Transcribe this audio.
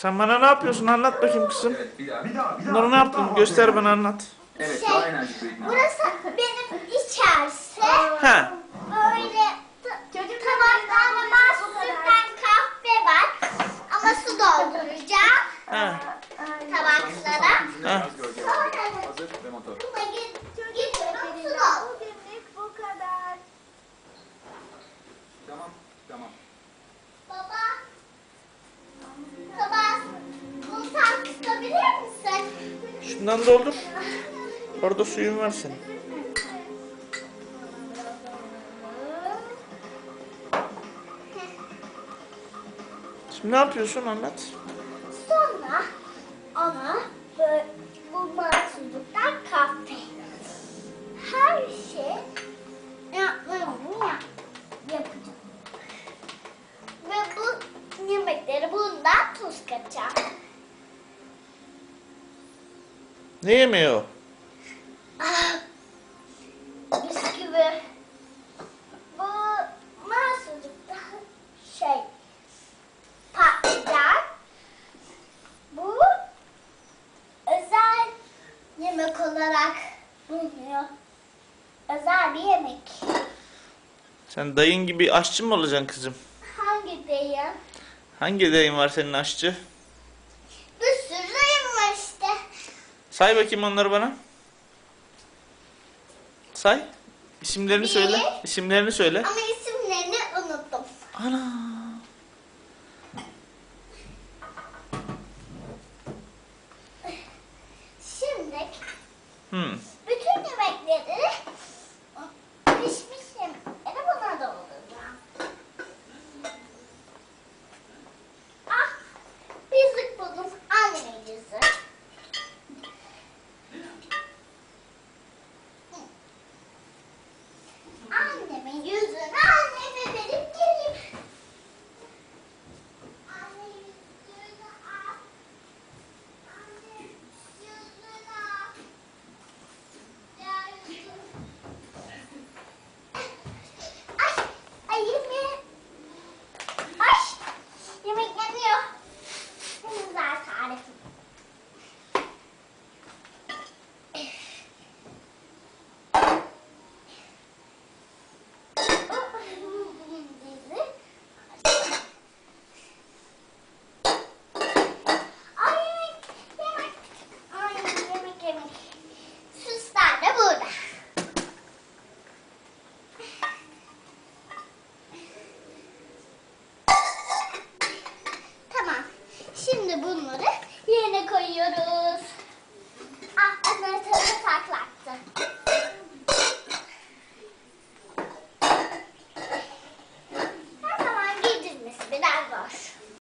Sen bana ne yapıyorsun? Anlat bakayım kızım. Bir daha bir daha bir daha. Bunları ne yaptın? Göster bana anlat. Evet Şey, daha. Burası benim içerisi. Ha. Böyle t- tabaklarda mahsustan kahve var. Ama su dolduracağım Ha. tabaklara. Ha. Hazır ve motor. Şundan doldur. Orada suyun var senin. Şimdi ne yapıyorsun anlat. Sonra ona böyle bu mahsulluktan kahve. Her şey yapmamı yap, yapacağım. Ve bu yemekleri bundan tuz katacağım. Ne yemeği o? Ah, bisküvi. Bu mahsulluktan şey patlıcan. Bu özel yemek olarak bulunuyor. Özel bir yemek. Sen dayın gibi aşçı mı olacaksın kızım? Hangi dayım? Hangi dayın var senin aşçı? Bir sürü dayım var işte. Say bakayım onları bana. Say. İsimlerini Bir. söyle. İsimlerini söyle. Ama isimlerini unuttum. Ana. Şimdi Hmm. year